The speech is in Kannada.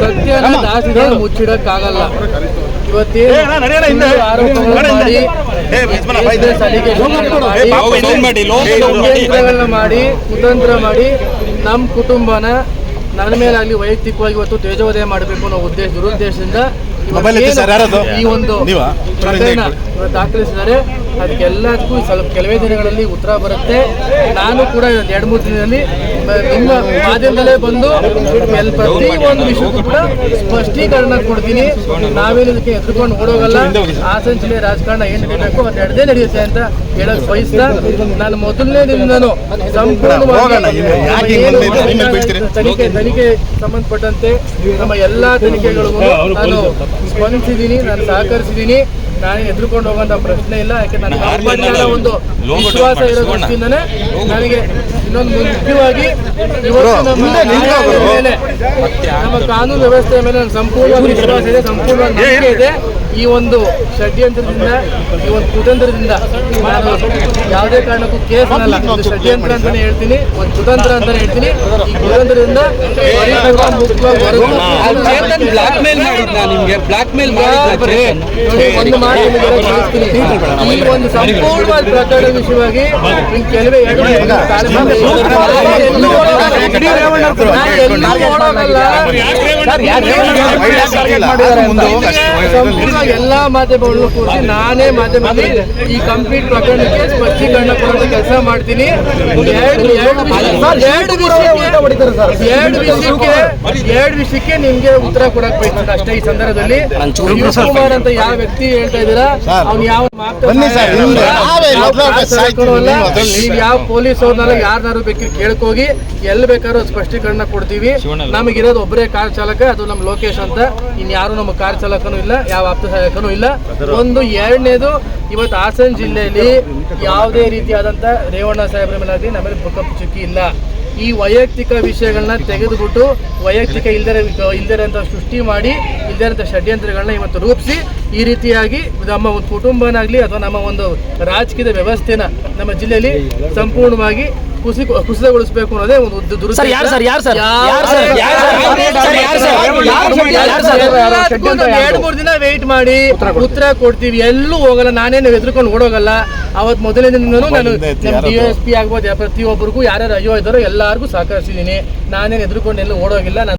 ಸತ್ಯನ ದಾಸನ ಮುಚ್ಚಿಡಕ್ಕಾಗಲ್ಲ. ಇವತ್ತೇ ಏ, ಅಣ್ಣ, ನಡಿ ಅಣ್ಣ, ಹಿಂದೆ. ಆರೋಪಗಳನ್ನ ನಡಿ ಹಿಂದೆ. ಮಾಡಿ ಕುತಂತ್ರ ಮಾಡಿ ನಮ್ಮ ಕುಟುಂಬನ ನನ್ನ ಮೇಲಾಗ್ಲಿ ವೈಯಕ್ತಿಕವಾಗಿ ಇವತ್ತು ತೇಜೋದಯ ಮಾಡಬೇಕು ಅನ್ನೋ ಉದ್ದೇಶ ದುರುದ್ದೇಶದಿಂದ ಈ ಒಂದು ನೀವಾ? ಪ್ರಕರಣ ಇವತ್ತು ದಾಖಲಿಸಿದ್ದಾರೆ. ಅದಕ್ಕೆಲ್ಲದಕ್ಕೂ ಸ್ವಲ್ಪ ಕೆಲವೇ ದಿನಗಳಲ್ಲಿ ಉತ್ತರ ಬರುತ್ತೆ. ನಾನು ಕೂಡ ಎರಡು ಮೂರು ದಿನದಲ್ಲಿ ನಿಮ್ಮ ಮಾಧ್ಯಮದಲ್ಲೇ ಬಂದು ಪ್ರತಿ ಒಂದು ವಿಷಯಕ್ಕೂ ಕೂಡ ಸ್ಪಷ್ಟೀಕರಣ ಕೊಡ್ತೀನಿ. ನಾವೇನು ಇದಕ್ಕೆ ಎದುರ್ಕೊಂಡು ಓಡೋಗಲ್ಲ. ಹಾಸನ ಜಿಲ್ಲೆ ರಾಜಕಾರಣ ಏನು ನಡೀಬೇಕು ಅದು ನಡೆದೇ ನಡೆಯುತ್ತೆ ಅಂತ ಹೇಳಕ್ ಬಯಸ್ತಾ ನಾನು ಮೊದಲನೇ ದಿನನೂ ಸಂಪೂರ್ಣವಾಗಿ? ತನಿಖೆ ತನಿಖೆ ಸಂಬಂಧಪಟ್ಟಂತೆ ನಮ್ಮ ಎಲ್ಲಾ ತನಿಖೆಗಳಿಗೂ ನಾನು ಸ್ಪಂದಿಸಿದ್ದೀನಿ ನಾನು ಸಹಕರಿಸಿದ್ದೀನಿ. ನಾನು ಎದುರ್ಕೊಂಡು ಹೋಗುವಂತ ಪ್ರಶ್ನೆ ಇಲ್ಲ. ಯಾಕೆ ನನ್ನ ಒಂದು ವಿಶ್ವಾಸ ಇರೋ ದೃಷ್ಟಿಯಿಂದನೇ ನನಗೆ ಇನ್ನೊಂದು ಮುಖ್ಯವಾಗಿ ನಮ್ಮ ಕಾನೂನು ವ್ಯವಸ್ಥೆಯ ಮೇಲೆ ಸಂಪೂರ್ಣ ವಿಶ್ವಾಸ ಇದೆ ಸಂಪೂರ್ಣ ನಂಬಿಕೆ ಇದೆ. ಈ ಒಂದು ಷಡ್ಯಂತ್ರದಿಂದ ಈ ಒಂದು ಕುತಂತ್ರದಿಂದ ನಾನು ಯಾವುದೇ ಕಾರಣಕ್ಕೂ ಕೇಸ್ ಅಲ್ಲ ಷಡ್ಯಂತ್ರ ಅಂತಾನೆ ಹೇಳ್ತೀನಿ. ಒಂದು ಕುತಂತ್ರ ಅಂತಾನೆ ಹೇಳ್ತೀನಿ. ಈ ಕುತಂತ್ರದಿಂದ ಒಂದು ತಿಳಿಸ್ತೀನಿ. ಈ ಒಂದು ಸಂಪೂರ್ಣವಾದ ಪ್ರಕರಣ ವಿಷಯವಾಗಿ ಕೆಲವೇ ಎರಡು ಎಲ್ಲೂ ಮಾಧ್ಯಮಗಳನ್ನು ಕೂರಿಸಿ ನಾನೇ ಮಾಧ್ಯಮದಲ್ಲಿ ಈ ಕಂಪ್ಲೀಟ್ ಪ್ರಕರಣಕ್ಕೆ ಸ್ಪಷ್ಟೀಕರಣ ಕೊಡುವ ಕೆಲಸ ಮಾಡ್ತೀನಿ. ಎರಡು ಎರಡು ವಿಷಯ- ಎರಡು ವಿಷಯಕ್ಕೆ ಎರಡು ವಿಷಯಕ್ಕೆ ಎರಡು ವಿಷಯಕ್ಕೆ ನಿಮ್ಗೆ ಉತ್ತರ ಕೊಡಕ್ ಬೇಕು ಅಷ್ಟೇ ಈ ಸಂದರ್ಭದಲ್ಲಿ. ಕುಮಾರ್ ಅಂತ ಯಾವ ವ್ಯಕ್ತಿ ಹೇಳ್ತಾ ಇದ್ದೀರಾ? ಅವ್ನು ಯಾವ ಮಾತು ಬನ್ನಿ ಸರ್. ನಾವೇ ಯಾವ ಪೊಲೀಸ್ ಅವ್ರನ್ನ ಯಾರನ್ನಾರು ಬೇಕಿದ್ರೆ ಕೇಳ್ಕೋಗಿ ಎಲ್ಲಿ ಬೇಕಾದ್ರೂ ಸ್ಪಷ್ಟೀಕರಣ ಕೊಡ್ತೀವಿ. ನಮಗಿರೋದು ಒಬ್ಬರೇ ಕಾರ್ ಚಾಲಕ ಅದು ನಮ್ಮ ಲೋಕೇಶ್ ಅಂತ. ಇನ್ಯಾರು ನಮ್ಮ ಕಾರ್ ಚಾಲಕನೂ ಇಲ್ಲ ಯಾವ ಆಪ್ತ ಸಹಾಯಕನೂ ಇಲ್ಲ. ಒಂದು ಎರಡನೇದು ಇವತ್ತು ಹಾಸನ ಜಿಲ್ಲೆಯಲ್ಲಿ ಯಾವುದೇ ರೀತಿಯಾದಂಥ ರೇವಣ್ಣ ಸಾಹೇಬ್ರ ಮೇಲಾಗಲಿ ನಮ್ಮಲ್ಲಿ ಬುಕ್ಕಪ್ ಚುಕ್ಕಿ ಇಲ್ಲ. ಈ ವೈಯಕ್ತಿಕ ವಿಷಯಗಳನ್ನ ತೆಗೆದುಬಿಟ್ಟು ವೈಯಕ್ತಿಕ ಇಲ್ದರೆ ಇಲ್ದರೆ ಅಂತ ಸೃಷ್ಟಿ ಮಾಡಿ ಇಲ್ದೇ ಅಂತ ಷಡ್ಯಂತ್ರಗಳನ್ನ ಇವತ್ತು ರೂಪಿಸಿ ಈ ರೀತಿಯಾಗಿ ನಮ್ಮ ಒಂದು ಕುಟುಂಬನಾಗಲಿ ಅಥವಾ ನಮ್ಮ ಒಂದು ರಾಜಕೀಯ ವ್ಯವಸ್ಥೆನ ನಮ್ಮ ಜಿಲ್ಲೆಯಲ್ಲಿ ಸಂಪೂರ್ಣವಾಗಿ ಕುಸಿ ಕುಸಿತಗೊಳಿಸಬೇಕು ಅನ್ನೋದೇ ಒಂದು ಉದ್ದ ಎರಡು ಮೂರು ದಿನ ವೆಯ್ಟ್ ಮಾಡಿ ಉತ್ತರ ಕೊಡ್ತೀವಿ? ಎಲ್ಲೂ ಹೋಗಲ್ಲ. ನಾನೇ ನೀವು ಎದ್ರುಕೊಂಡು ಓಡೋಗಲ್ಲ. ಅವತ್ ಮೊದಲನೇ ದಿನನೂ ನಾನು ಡಿ? ಎಸ್ ಪಿ ಆಗ್ಬೋದು ಪ್ರತಿಯೊಬ್ಬರಿಗೂ ಯಾರ್ಯಾರು ಅಯ್ಯೋ ಇದ್ದಾರೋ ಎಲ್ಲರಿಗೂ ಸಹಕರಿಸಿದ್ದೀನಿ. ನಾನೇನು ಎದ್ರುಕೊಂಡು ಎಲ್ಲೂ ಓಡೋಗಿಲ್ಲ. ನಾನು